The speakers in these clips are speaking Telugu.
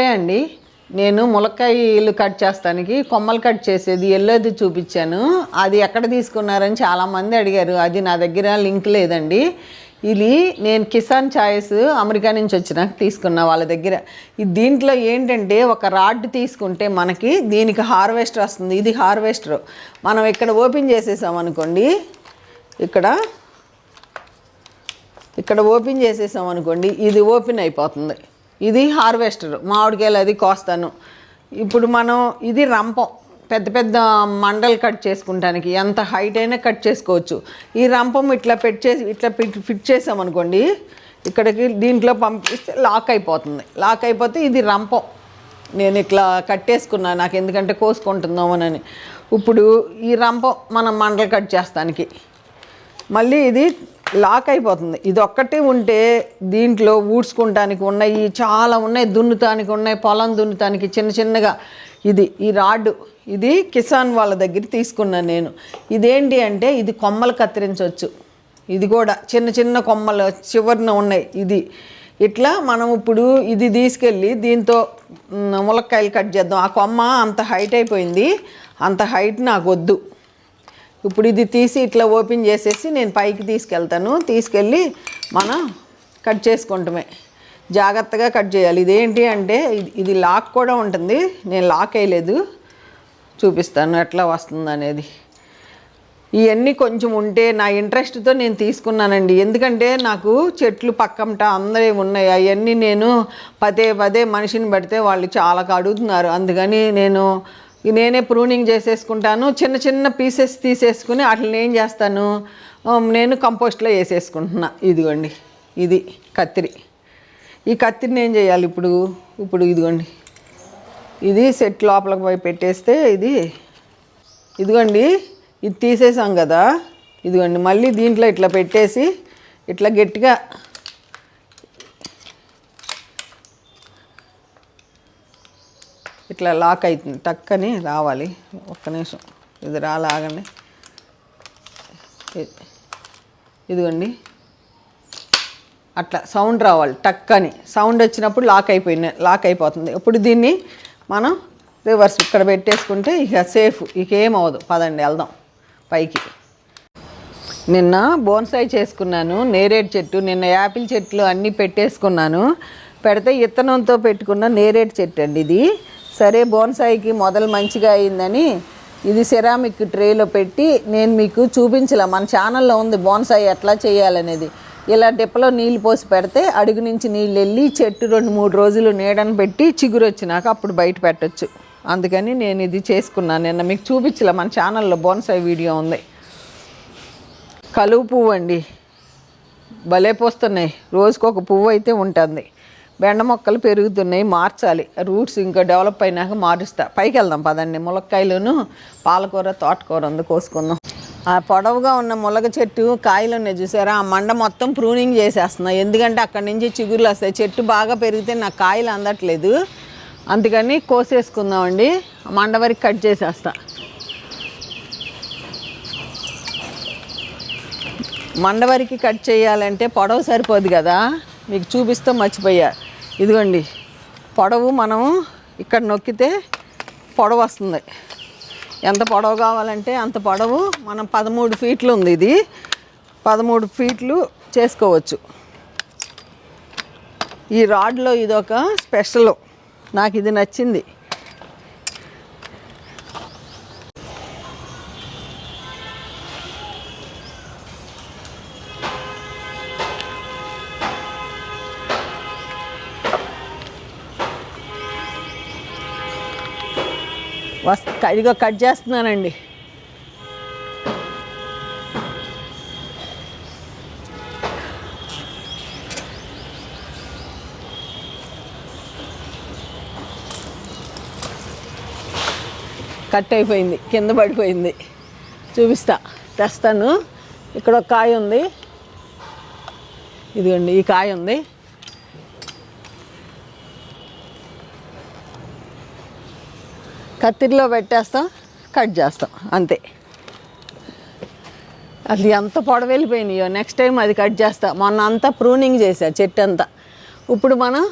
అండి నేను ములక్కాయలు కట్ చేస్తానికి కొమ్మలు కట్ చేసేది ఎల్లోది చూపించాను. అది ఎక్కడ తీసుకున్నారని చాలామంది అడిగారు. అది నా దగ్గర లింక్ లేదండి. ఇది నేను కిసాన్ ఛాయిస్ అమెరికా నుంచి వచ్చినాక తీసుకున్నా వాళ్ళ దగ్గర. దీంట్లో ఏంటంటే ఒక రాడ్ తీసుకుంటే మనకి దీనికి హార్వెస్టర్ వస్తుంది. ఇది హార్వెస్టర్. మనం ఇక్కడ ఓపెన్ చేసేసాం అనుకోండి. ఇక్కడ ఇక్కడ ఓపెన్ చేసేసాం అనుకోండి. ఇది ఓపెన్ అయిపోతుంది. ఇది హార్వెస్టర్ మామిడికాయలు అది కోస్తాను. ఇప్పుడు మనం ఇది రంపం పెద్ద పెద్ద మండలు కట్ చేసుకుంటానికి ఎంత హైట్ అయినా కట్ చేసుకోవచ్చు. ఈ రంపం ఇట్లా పెట్ చేసి ఇట్లా ఫిట్ ఫిట్ చేసామనుకోండి ఇక్కడికి దీంట్లో పంపిస్తే లాక్ అయిపోతుంది. లాక్ అయిపోతే ఇది రంపం. నేను ఇట్లా కట్టేసుకున్నాను నాకు ఎందుకంటే కోసుకుంటుందామోనని ఇప్పుడు ఈ రంపం మనం మండలు కట్ చేస్తానికి. మళ్ళీ ఇది లాక్ అయిపోతుంది. ఇది ఒక్కటి ఉంటే దీంట్లో ఊడ్చుకుంటానికి ఉన్నాయి చాలా ఉన్నాయి దున్నుతానికి ఉన్నాయి పొలం దున్నుతానికి చిన్న చిన్నగా. ఇది ఈ రాడ్ ఇది కిసాన్ వాళ్ళ దగ్గర తీసుకున్నాను నేను. ఇదేంటి అంటే ఇది కొమ్మలు కత్తిరించవచ్చు ఇది కూడా చిన్న చిన్న కొమ్మలు చివరిన ఉన్నాయి ఇది. ఇట్లా మనం ఇప్పుడు ఇది తీసుకెళ్ళి దీంతో ములక్కాయలు కట్ చేద్దాం. ఆ కొమ్మ అంత హైట్ అయిపోయింది. అంత హైట్ నాకు వద్దు. ఇప్పుడు ఇది తీసి ఇట్లా ఓపెన్ చేసేసి నేను పైకి తీసుకెళ్తాను. తీసుకెళ్ళి మనం కట్ చేసుకుంటమే. జాగ్రత్తగా కట్ చేయాలి. ఇదేంటి అంటే ఇది ఇది లాక్ కూడా ఉంటుంది. నేను లాక్ వేయలేదు. చూపిస్తాను ఎట్లా వస్తుంది అనేది. ఇవన్నీ కొంచెం ఉంటే నా ఇంట్రెస్ట్తో నేను తీసుకున్నానండి. ఎందుకంటే నాకు చెట్లు పక్కంట అందరే ఉన్నాయి. అవన్నీ నేను పదే పదే మనిషిని పెడితే వాళ్ళు చాలా అడుగుతున్నారు అందుకని నేను నేనే ప్రూనింగ్ చేసేసుకుంటాను. చిన్న చిన్న పీసెస్ తీసేసుకుని వాటిని ఏం చేస్తాను? నేను కంపోస్ట్లో వేసేసుకుంటున్నా. ఇదిగోండి. ఇది కత్తిరి ఈ కత్తిరిని ఏం చేయాలి ఇప్పుడు? ఇప్పుడు ఇదిగోండి. ఇది సెట్ లోపలికి పోయి పెట్టేస్తే ఇది ఇదిగోండి. ఇది తీసేసాం కదా. ఇదిగోండి. మళ్ళీ దీంట్లో ఇట్లా పెట్టేసి ఇట్లా గట్టిగా ఇట్లా లాక్ అవుతుంది టక్కని రావాలి. ఒక్క నిమిషం. ఇది రాలాగండి ఇదిగోండి. అట్లా సౌండ్ రావాలి. టక్ అని సౌండ్ వచ్చినప్పుడు లాక్ అయిపోయింది. లాక్ అయిపోతుంది. ఇప్పుడు దీన్ని మనం రివర్స్ ఇక్కడ పెట్టేసుకుంటే ఇక సేఫ్. ఇక ఏమవదు పదండి వెళ్దాం. పైకి. నిన్న బోన్సాయి చేసుకున్నాను. నేరేడు చెట్టు. నిన్న యాపిల్ చెట్లు అన్నీ పెట్టేసుకున్నాను. పెడితే ఇత్తనంతో పెట్టుకున్న నేరేడు చెట్టు అండి ఇది. సరే బోన్సాయికి మొదలు మంచిగా అయిందని ఇది సెరామిక్ ట్రేలో పెట్టి నేను మీకు చూపించలే. మన ఛానల్లో ఉంది బోన్సాయి ఎట్లా చేయాలనేది. ఇలా డిప్పలో నీళ్ళు పోసి పెడితే అడుగు నుంచి నీళ్ళు వెళ్ళి చెట్టు రెండు మూడు రోజులు నీడని పెట్టి చిగురు వచ్చినాక అప్పుడు బయట పెట్టచ్చు. అందుకని నేను ఇది చేసుకున్నాను. నిన్న మీకు చూపించలే మన ఛానల్లో బోన్సాయి వీడియో ఉంది. కలువు పువ్వు అండి భలే పోస్తున్నాయి. రోజుకొక పువ్వు అయితే ఉంటుంది. బెండ మొక్కలు పెరుగుతున్నాయి మార్చాలి. రూట్స్ ఇంకా డెవలప్ అయినాక మారుస్తా. పైకి వెళ్దాం పదండి. ములక్కాయలును పాలకూర తోటకూర ఉంది కోసుకుందాం. ఆ పొడవుగా ఉన్న ములగ చెట్టు కాయలు ఉన్నాయి చూసారా? ఆ మండ మొత్తం ప్రూనింగ్ చేసేస్తున్నా ఎందుకంటే అక్కడి నుంచి చిగురులు వస్తాయి. చెట్టు బాగా పెరిగితే నాకు కాయలు అందట్లేదు. అందుకని కోసేసుకుందామండి. మండ వరకు కట్ చేసేస్తా. మండవరికి కట్ చేయాలంటే పొడవు సరిపోదు కదా. మీకు చూపిస్తూ మర్చిపోయారు ఇదిగోండి పొడవు మనం ఇక్కడ నొక్కితే పొడవు వస్తుంది. ఎంత పొడవు కావాలంటే అంత పొడవు మనం పదమూడు ఫీట్లు ఉంది ఇది. పదమూడు ఫీట్లు చేసుకోవచ్చు. ఈ రాడ్లో ఇదొక స్పెషల్. నాకు ఇది నచ్చింది. వస్త ఇదిగో కట్ చేస్తున్నానండి. కట్ అయిపోయింది కింద పడిపోయింది. చూపిస్తా తెస్తాను. ఇక్కడ ఒక కాయ ఉంది. ఇదిగోండి ఈ కాయ ఉంది. కత్తిరిలో పెట్టేస్తాం కట్ చేస్తాం అంతే. అది ఎంత పొడవెళ్ళిపోయినాయో నెక్స్ట్ టైం అది కట్ చేస్తా. మొన్న అంతా ప్రూనింగ్ చేసా చెట్టు అంతా ఇప్పుడు మనం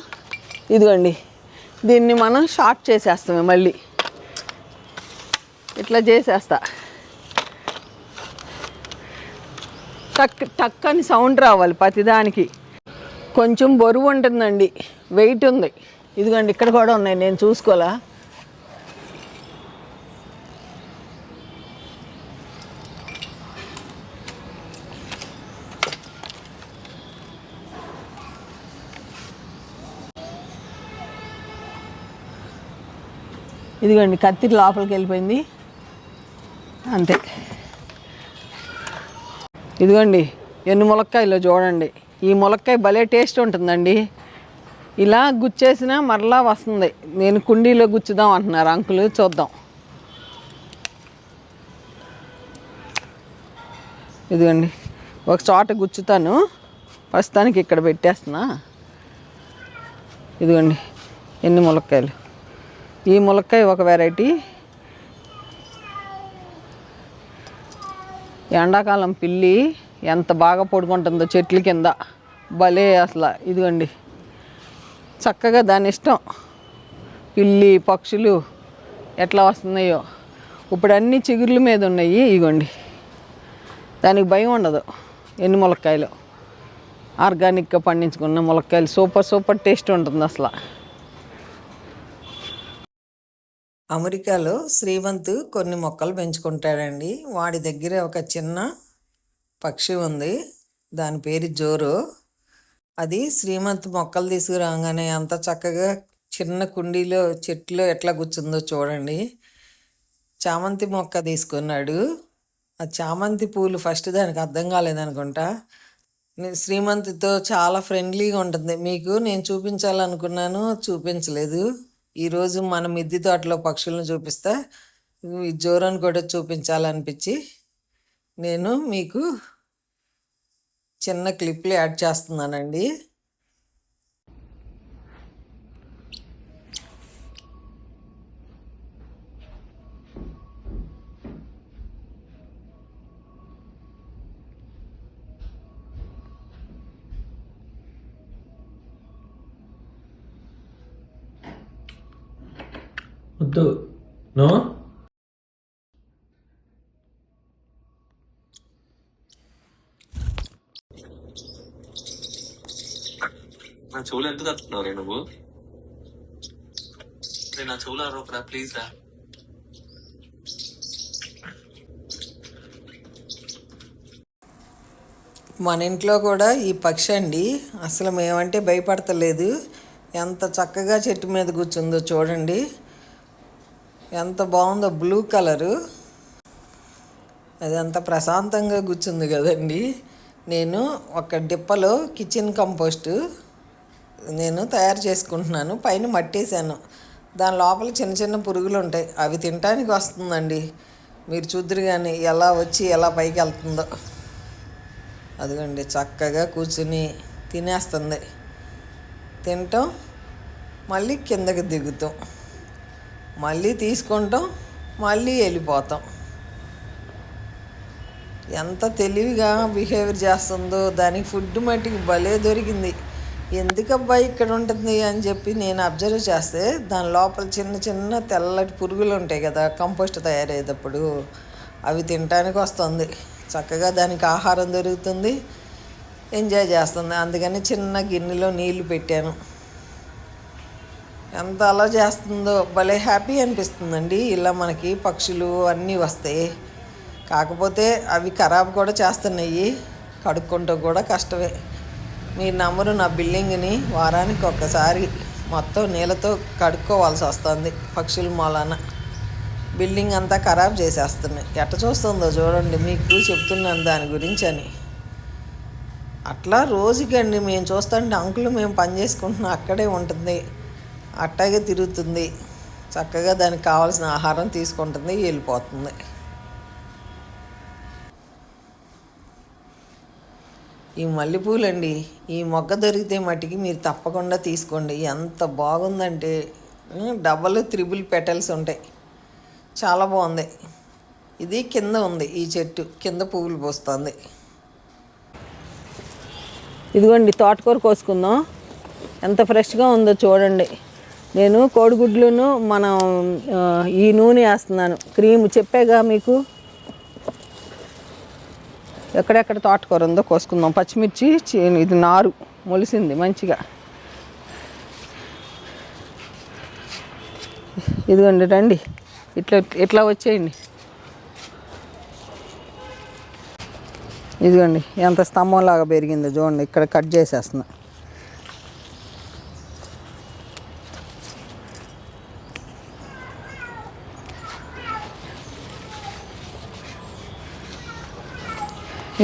ఇదిగోండి దీన్ని మనం షార్ట్ చేసేస్తామే మళ్ళీ. ఇట్లా చేసేస్తా. టక్ టక్ అని సౌండ్ రావాలి ప్రతిదానికి. కొంచెం బరువు ఉంటుందండి వెయిట్ ఉంది. ఇదిగోండి ఇక్కడ కూడా ఉన్నాయి నేను చూసుకోవాలా? ఇదిగోండి కత్తి లోపలికి వెళ్ళిపోయింది. అంతే. ఇదిగోండి ఎన్ని ములక్కాయలు చూడండి. ఈ ములక్కాయ భలే టేస్ట్ ఉంటుందండి. ఇలా గుచ్చేసినా మరలా వస్తుంది. నేను కుండీలో గుచ్చుదాం అంటున్నారు అంకులు చూద్దాం. ఇదిగోండి ఒక చోట గుచ్చుతాను. ప్రస్తుతానికి ఇక్కడ పెట్టేస్తున్నా. ఇదిగోండి ఎన్ని ములక్కాయలు. ఈ ములక్కాయ ఒక వెరైటీ ఎండాకాలం పిల్లి ఎంత బాగా పడుకుంటుందో చెట్ల కింద. భలే అసలు. ఇదిగోండి. చక్కగా దాని ఇష్టం. పిల్లి పక్షులు ఎట్లా వస్తున్నాయో. ఇప్పుడు అన్ని చిగుర్ల మీద ఉన్నాయి. ఇగోండి దానికి భయం ఉండదు. ఎన్ని ములక్కాయలు. ఆర్గానిక్గా పండించుకున్న ములక్కాయలు. సూపర్ సూపర్ టేస్ట్ ఉంటుంది అసలు. అమెరికాలో శ్రీవంత్ కొన్ని మొక్కలు పెంచుకుంటాడండి. వాడి దగ్గర ఒక చిన్న పక్షి ఉంది. దాని పేరు జోరో. అది శ్రీమంత్ మొక్కలు తీసుకురాగానే అంత చక్కగా చిన్న కుండీలో చెట్లో ఎట్లా కూర్చుందో చూడండి. చామంతి మొక్క తీసుకున్నాడు. ఆ చామంతి పూలు ఫస్ట్ దానికి అర్థం కాలేదనుకుంటా. నే- శ్రీమంత్తో చాలా ఫ్రెండ్లీగా ఉంటుంది. మీకు నేను చూపించాలనుకున్నాను చూపించలేదు. ఈరోజు మన మిద్ది తోటలో పక్షులను చూపిస్తా. ఈ జోరని కూడా చూపించాలనిపించి నేను మీకు చిన్న క్లిప్లు యాడ్ చేస్తున్నానండి. వద్దు నో? నా చెవులు ఎందుకు కట్టుకున్నావు రే నువ్వు? రే నా చెవులు అరవకరా ప్లీజ్ రా. మన ఇంట్లో కూడా ఈ పక్షి అండి అసలు మేమంటే భయపడతలేదు. ఎంత చక్కగా చెట్టు మీద కూర్చుందో చూడండి. ఎంత బాగుందో బ్లూ కలరు. అది అంత ప్రశాంతంగా కూర్చుంది కదండి. నేను ఒక డిప్పలో కిచెన్ కంపోస్ట్ నేను తయారు చేసుకుంటున్నాను. పైన మట్టేశాను. దాని లోపల చిన్న చిన్న పురుగులు ఉంటాయి. అవి తినటానికి వస్తుందండి. మీరు చూద్దరు కానీ ఎలా వచ్చి ఎలా పైకి వెళ్తుందో. అదిగోండి చక్కగా కూర్చుని తినేస్తుంది. తింటాం. మళ్ళీ కిందకి దిగుతాం. మళ్ళీ తీసుకుంటాం మళ్ళీ వెళ్ళిపోతాం. ఎంత తెలివిగా బిహేవియర్ చేస్తుందో దానికి ఫుడ్ మట్టికి భలే దొరికింది. ఎందుకబ్బా ఇక్కడ ఉంటుంది అని చెప్పి నేను అబ్జర్వ్ చేస్తే దాని లోపల చిన్న చిన్న తెల్లటి పురుగులు ఉంటాయి కదా కంపోస్ట్ తయారయ్యేటప్పుడు అవి తినటానికి వస్తుంది. చక్కగా దానికి ఆహారం దొరుకుతుంది. ఎంజాయ్ చేస్తుంది. అందుకని చిన్న గిన్నెలో నీళ్ళు పెట్టాను. ఎంత అలా చేస్తుందో భలే హ్యాపీ అనిపిస్తుందండి. ఇలా మనకి పక్షులు అన్నీ వస్తాయి. కాకపోతే అవి ఖరాబ్ కూడా చేస్తున్నాయి. కడుక్కుంటూ కూడా కష్టమే. మీరు నమ్మరు నా బిల్డింగ్ని వారానికి ఒక్కసారి మొత్తం నీళ్ళతో కడుక్కోవాల్సి వస్తుంది పక్షుల మూలాన. బిల్డింగ్ అంతా ఖరాబ్ చేసేస్తున్నాయి. ఎట్ట చూస్తుందో చూడండి. మీకు చెప్తున్నాను దాని గురించి అని. అట్లా రోజుకండి మేము చూస్తుంటే అంకులు మేము పని చేసుకుంటున్నాం. అక్కడే ఉంటుంది. అట్టాగే తిరుగుతుంది. చక్కగా దానికి కావాల్సిన ఆహారం తీసుకుంటుంది వెళ్ళిపోతుంది. ఈ మల్లెపూలండి ఈ మొగ్గ దొరికితే మట్టికి మీరు తప్పకుండా తీసుకోండి. ఎంత బాగుందంటే డబల్ త్రిబుల్ పెటల్స్ ఉంటాయి. చాలా బాగుంది. ఇది కింద ఉంది ఈ చెట్టు కింద పువ్వులు పోస్తుంది. ఇదిగోండి తోటకూర కోసుకుందాం. ఎంత ఫ్రెష్గా ఉందో చూడండి. నేను కోడిగుడ్లను మనం ఈ నూనె వేస్తున్నాను. క్రీమ్ చెప్పాగా మీకు? ఎక్కడెక్కడ తోటకూర ఉందో కోసుకుందాం. పచ్చిమిర్చి ఇది నారు మొలిసింది మంచిగా. ఇదిగోండి రండి. ఇట్లా ఇట్లా వచ్చేయండి. ఇదిగోండి ఎంత స్తంభంలాగా పెరిగిందో చూడండి. ఇక్కడ కట్ చేసేస్తున్నా.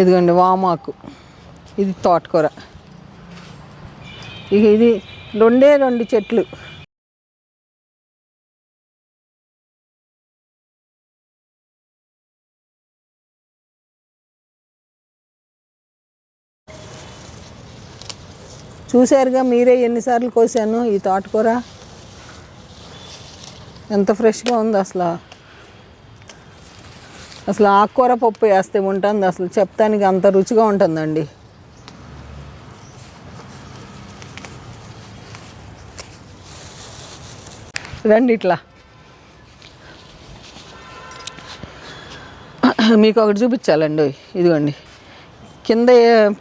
ఇదిగోండి వామాకు. ఇది తోటకూర. ఇక ఇది రెండే రెండు చెట్లు. చూశారుగా మీరే ఎన్నిసార్లు కోసాను ఈ తోటకూర. ఎంత ఫ్రెష్గా ఉంది అసలు. అసలు ఆకుకూర పప్పు వేస్తే ఉంటుంది అసలు చెప్తానికి అంత రుచిగా ఉంటుందండి. రండి ఇట్లా. మీకు ఒకటి చూపించాలండి. ఇదిగోండి. కింద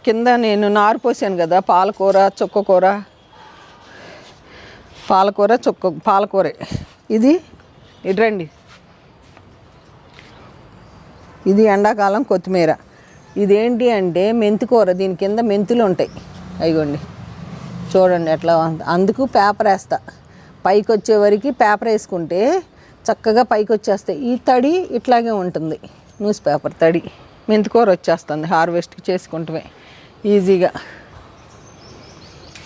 కింద నేను నారు పోసాను కదా పాలకూర చుక్కకూర. పాలకూర చుక్క పాలకూరే. ఇది ఇటు రండి. ఇది ఎండాకాలం కొత్తిమీర. ఇదేంటి అంటే మెంతికూర దీని కింద మెంతులు ఉంటాయి. అయ్యండి చూడండి ఎట్లా అందుకు పేపర్ వేస్తా. పైకి వచ్చే వరకు పేపర్ వేసుకుంటే చక్కగా పైకి వచ్చేస్తాయి ఈ తడి ఇట్లాగే ఉంటుంది. న్యూస్ పేపర్ తడి. మెంతికూర వచ్చేస్తుంది. హార్వెస్ట్ చేసుకుంటమే. ఈజీగా.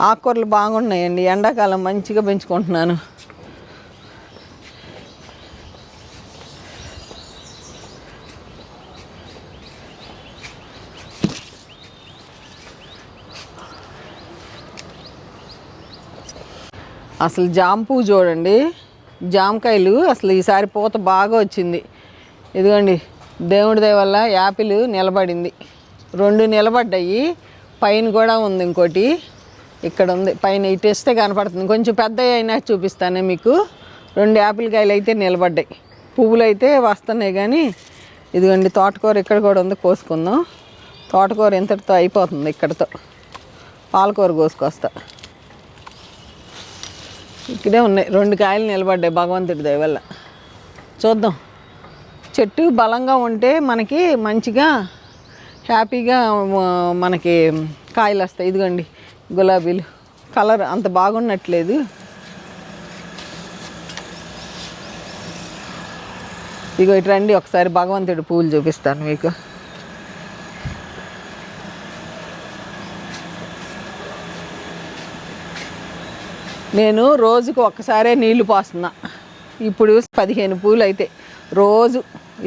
ఆకుకూరలు బాగున్నాయండి. ఎండాకాలం మంచిగా పెంచుకుంటున్నాను. అసలు జామ పువ్వు చూడండి. జామకాయలు అసలు ఈసారి పూత బాగా వచ్చింది. ఇదిగోండి దేవుడి దయ వల్ల యాపిల్ నిలబడింది. రెండు నిలబడ్డాయి. పైన కూడా ఉంది ఇంకోటి. ఇక్కడ ఉంది. పైన ఇటేస్తే కనపడుతుంది. కొంచెం పెద్ద అయినా చూపిస్తానే మీకు. రెండు యాపిల్ కాయలు అయితే నిలబడ్డాయి. పువ్వులు అయితే వస్తున్నాయి కానీ ఇదిగోండి తోటకూర ఇక్కడ కూడా ఉంది. కోసుకుందాం. తోటకూర ఇంతటితో అయిపోతుంది ఇక్కడతో. పాలకూర కోసుకొస్తా. ఇక్కడే ఉన్నాయి. రెండు కాయలు నిలబడ్డాయి భగవంతుడి దయవల్ల చూద్దాం. చెట్టు బలంగా ఉంటే మనకి మంచిగా హ్యాపీగా మనకి కాయలు వస్తాయి. ఇదిగోండి గులాబీలు. కలర్ అంత బాగున్నట్లేదు. ఇగో ఇటు రండి ఒకసారి భగవంతుడి పూలు చూపిస్తాను మీకు. నేను రోజుకు ఒక్కసారే నీళ్ళు పోస్తున్నా. ఇప్పుడు పదిహేను పూలు అయితే రోజు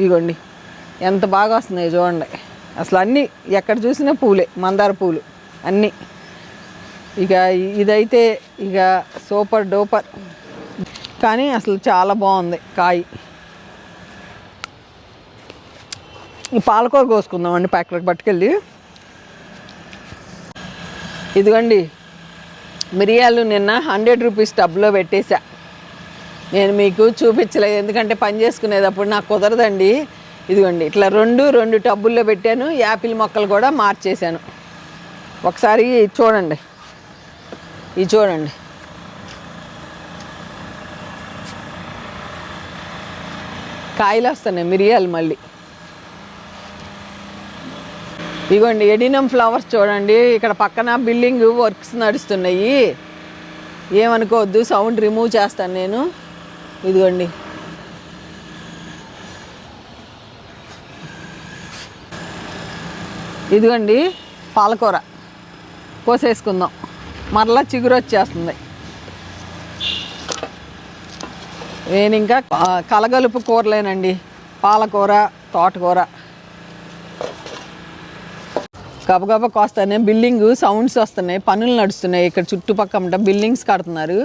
ఇగోండి ఎంత బాగా వస్తున్నాయి చూడండి. అసలు అన్నీ ఎక్కడ చూసినా పూలే మందార పూలు అన్నీ. ఇక ఇదైతే ఇక సూపర్ డూపర్. కానీ అసలు చాలా బాగుంది కాయ. ఈ పాలకూర కోసుకుందామండి ప్యాకెట్ పట్టుకెళ్ళి. ఇదిగోండి మిరియాలు నిన్న హండ్రెడ్ రూపీస్ టబ్లో పెట్టేశా. నేను మీకు చూపించలేదు ఎందుకంటే పని చేసుకునేటప్పుడు నాకు కుదరదండి. ఇదిగోండి ఇట్లా రెండు రెండు టబ్బుల్లో పెట్టాను యాపిల్ మొక్కలు కూడా మార్చేశాను. ఒకసారి చూడండి ఇది చూడండి. కాయలు వస్తున్నాయి మిరియాలు మళ్ళీ. ఇగోండి ఎడినం ఫ్లవర్స్ చూడండి. ఇక్కడ పక్కన బిల్డింగ్ వర్క్స్ నడుస్తున్నాయి. ఏమనుకోవద్దు సౌండ్ రిమూవ్ చేస్తాను నేను. ఇదిగోండి. ఇదిగోండి పాలకూర కోసేసుకుందాం. మరలా చిగురు వచ్చేస్తుంది. నేను ఇంకా కలగలుపు కూరలేనండి. పాలకూర తోటకూర. గబగబ కోస్తానే బిల్డింగ్ సౌండ్స్ వస్తున్నాయి పనులు నడుస్తున్నాయి. ఇక్కడ చుట్టుపక్కల బిల్డింగ్స్ కడుతున్నారు.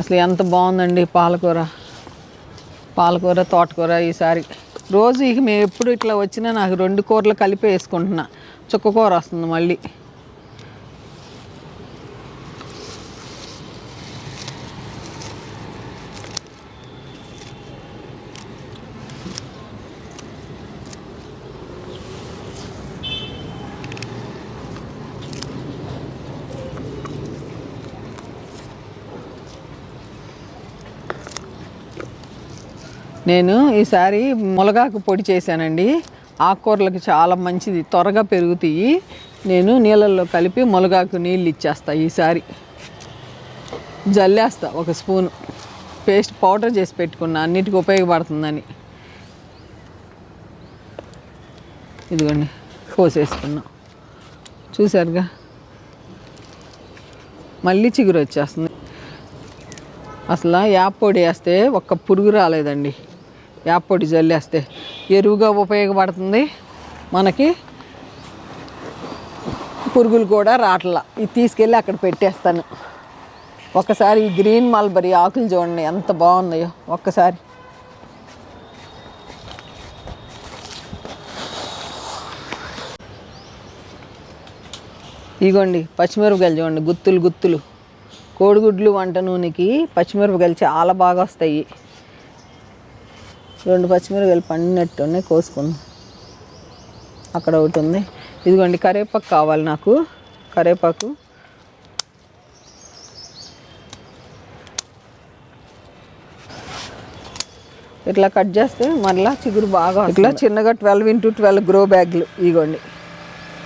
అసలు ఎంత బాగుందండి పాలకూర. పాలకూర తోటకూర ఈసారి. రోజు ఇక మేము ఎప్పుడు ఇట్లా వచ్చినా నాకు రెండు కూరలు కలిపి వేసుకుంటున్నా. చుక్కకూర వస్తుంది మళ్ళీ. నేను ఈసారి మునగాకు పొడి చేశానండి. ఆకుకూరలకు చాలా మంచిది త్వరగా పెరుగుతాయి. నేను నీళ్ళల్లో కలిపి మునగాకు నీళ్ళు ఇచ్చేస్తా ఈసారి జల్లేస్తా ఒక స్పూను. పేస్ట్ పౌడర్ చేసి పెట్టుకున్నా అన్నిటికీ ఉపయోగపడుతుందని. ఇదిగోండి కోసేసుకున్నా. చూసారుగా మళ్ళీ చిగురు వచ్చేస్తుంది. అసలు యాప్ పొడి వేస్తే ఒక్క పురుగు రాలేదండి. వేపపొడి జల్లేస్తే ఎరువుగా ఉపయోగపడుతుంది. మనకి పురుగులు కూడా రాట్లా. ఇది తీసుకెళ్ళి అక్కడ పెట్టేస్తాను. ఒక్కసారి ఈ గ్రీన్ మల్బరీ ఆకులు చూడండి ఎంత బాగున్నాయో. ఒక్కసారి. ఇగోండి పచ్చిమిరపకాయలు చూడండి గుత్తులు గుత్తులు. కోడిగుడ్లు వంట నూనెకి పచ్చిమిరపకాయలు చాలా బాగా వస్తాయి. రెండు పచ్చిమిరపకాయలు పండినట్టు ఉన్నాయి కోసుకుందాం అక్కడ ఒకటి ఉంది. ఇదిగోండి కరివేపాకు కావాలి నాకు. కరేపాకు. ఇట్లా కట్ చేస్తే మరలా చిగురు బాగా ఇట్లా చిన్నగా ట్వెల్వ్ ఇంటూ ట్వెల్వ్ గ్రో బ్యాగ్లు. ఇగోండి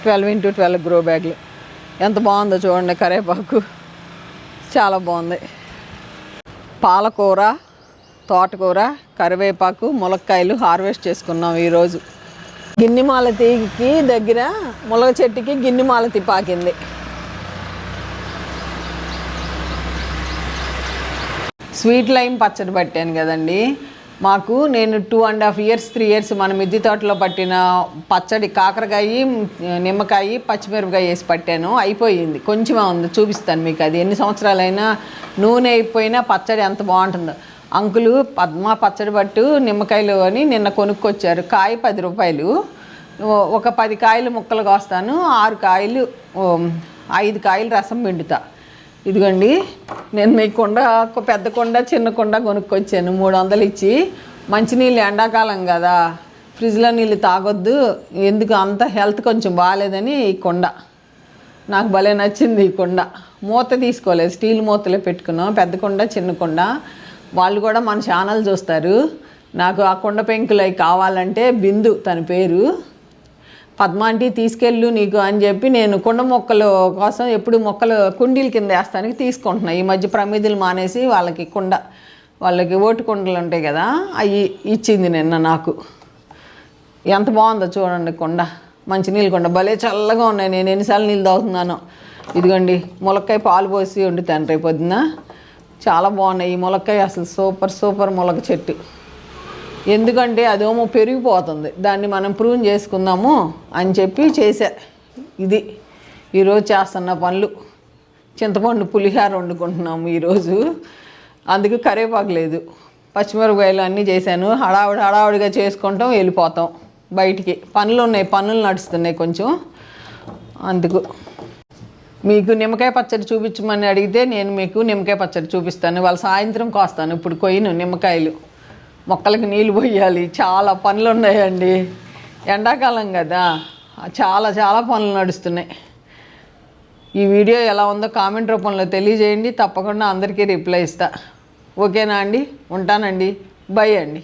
ట్వెల్వ్ ఇంటూ ట్వెల్వ్ గ్రో బ్యాగ్లు. ఎంత బాగుందో చూడండి కరివేపాకు చాలా బాగుంది. పాలకూర. తోటకూర కరివేపాకు ములక్కాయలు హార్వెస్ట్ చేసుకున్నాం ఈరోజు. గిన్నెమాల తీగికి దగ్గర ములగ చెట్టుకి గిన్నెమాల పాకింది స్వీట్ లైమ్ పచ్చడి పట్టాను కదండి. మాకు నేను two and half years three years మన మిద్దె తోటలో పట్టిన పచ్చడి కాకరకాయ నిమ్మకాయ పచ్చిమిరపకాయ వేసి పట్టాను. అయిపోయింది. కొంచెమే ఉంది. చూపిస్తాను మీకు అది ఎన్ని సంవత్సరాలైనా నూనె అయిపోయినా పచ్చడి ఎంత బాగుంటుందో. అంకులు పద్మ పచ్చడి పట్టు నిమ్మకాయలు అని నిన్న కొనుక్కొచ్చారు. కాయ పది రూపాయలు. ఒక పది కాయలు ముక్కలు కోస్తాను. ఆరు కాయలు ఐదు కాయలు రసం పిండుతా. ఇదిగోండి నేను మీ కొండ పెద్ద కొండ చిన్న కొండ కొనుక్కొచ్చాను. మూడు వందలు ఇచ్చి. మంచినీళ్ళు ఎండాకాలం కదా. ఫ్రిడ్జ్లో నీళ్ళు తాగొద్దు. ఎందుకు అంత హెల్త్ కొంచెం బాగాలేదని ఈ కొండ. నాకు భలే నచ్చింది ఈ కొండ. మూత తీసుకోలేదు. స్టీల్ మూతలే పెట్టుకున్నాం. పెద్ద కొండ చిన్న కొండ. వాళ్ళు కూడా మన ఛానల్ చూస్తారు. నాకు ఆ కొండ పెంకులు అవి కావాలంటే బిందు తన పేరు. పద్మాంటి తీసుకెళ్ళు నీకు అని చెప్పి నేను కుండ మొక్కలు కోసం ఎప్పుడు మొక్కలు కుండీల కింద వేస్తానికి తీసుకుంటున్నాను ఈ మధ్య ప్రమిదులు మానేసి వాళ్ళకి కుండ వాళ్ళకి ఓటు కుండలు ఉంటాయి కదా అవి ఇచ్చింది నిన్న నాకు. ఎంత బాగుందో చూడండి కొండ మంచి నీళ్ళు కొండ. భలే చల్లగా ఉన్నాయి. నేను ఎన్నిసార్లు నీళ్ళు తాగుతున్నాను. ఇదిగోండి ములక్కాయ పాలు పోసి వండుతాను రేపు పొద్దున చాలా బాగున్నాయి. ఈ మొలక్కాయ అసలు సూపర్ సూపర్ ములక చెట్టు. ఎందుకంటే అదేమో పెరిగిపోతుంది. దాన్ని మనం ప్రూవ్ చేసుకుందాము అని చెప్పి చేశా ఇది ఈరోజు చేస్తున్న పనులు. చింతపండు పులిహార వండుకుంటున్నాము ఈరోజు. అందుకు కరివేపాకు లేదు. పచ్చిమిరపకాయలు అన్నీ చేశాను. హడావుడి హడావుడిగా చేసుకుంటాం వెళ్ళిపోతాం బయటికి. పనులు ఉన్నాయి పనులు నడుస్తున్నాయి కొంచెం. అందుకు మీకు నిమ్మకాయ పచ్చడి చూపించమని అడిగితే నేను మీకు నిమ్మకాయ పచ్చడి చూపిస్తాను. వాళ్ళ సాయంత్రం కోస్తాను. ఇప్పుడు కొయ్యను నిమ్మకాయలు. మొక్కలకి నీళ్ళు పోయాలి. చాలా పనులు ఉన్నాయండి. ఎండాకాలం కదా. చాలా చాలా పనులు నడుస్తున్నాయి. ఈ వీడియో ఎలా ఉందో కామెంట్ రూపంలో తెలియజేయండి. తప్పకుండా అందరికీ రిప్లై ఇస్తా. ఓకేనా అండి? ఉంటానండి. బై అండి.